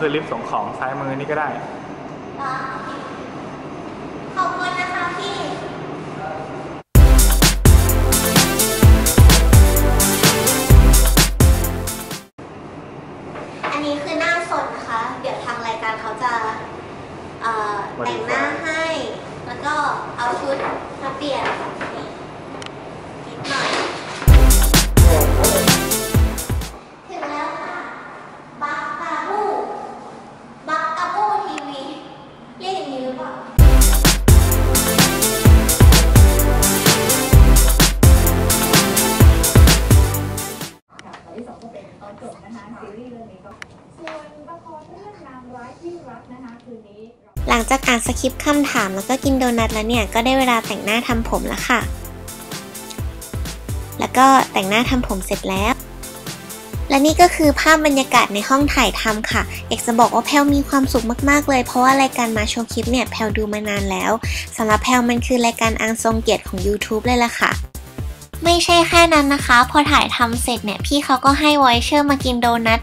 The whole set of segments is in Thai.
คือลิฟต์ส่งของซ้ายมือนี่ก็ได้ ขอบคุณนะคะพี่อันนี้คือหน้าสดนะคะ เดี๋ยวทางรายการเขาจะเอ่อแต่งหน้าให้ แล้วก็เอาชุดมาเปลี่ยน องก็เป็นตอนจบนะคะซีรีส์เรื่องนี้ก็ส่วนละครเรื่องนางร้ายที่รักนะคะคืนนี้หลังจากอ่านสคริปต์คำถามแล้วก็กินโดนัทแล้วเนี่ยก็ได้เวลาแต่งหน้าทำผมแล้วค่ะ แล้วก็แต่งหน้าทำผมเสร็จแล้ว และนี่ก็คือภาพบรรยากาศในห้องถ่ายทำค่ะเอกจะบอกว่าแพลมีความสุขมากๆเลย เพราะว่ารายการมาโชว์คลิปเนี่ยแพลดูมานานแล้วสำหรับแพลมันคือรายการอังทรงเกียรติของ YouTube เลยล่ะค่ะ ไม่ใช่แค่นั้นนะคะ พอถ่ายทำเสร็จเนี่ย พี่เขาก็ให้ไวเชอร์มากินโดนัท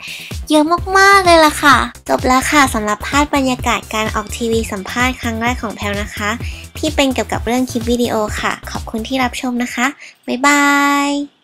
เยอะมากๆเลยล่ะค่ะ จบแล้วค่ะสำหรับภาพบรรยากาศการออกทีวีสัมภาษณ์ครั้งแรกของแพลวนะคะ ที่เป็นเกี่ยวกับเรื่องคลิปวิดีโอค่ะ ขอบคุณที่รับชมนะคะ บ๊ายบาย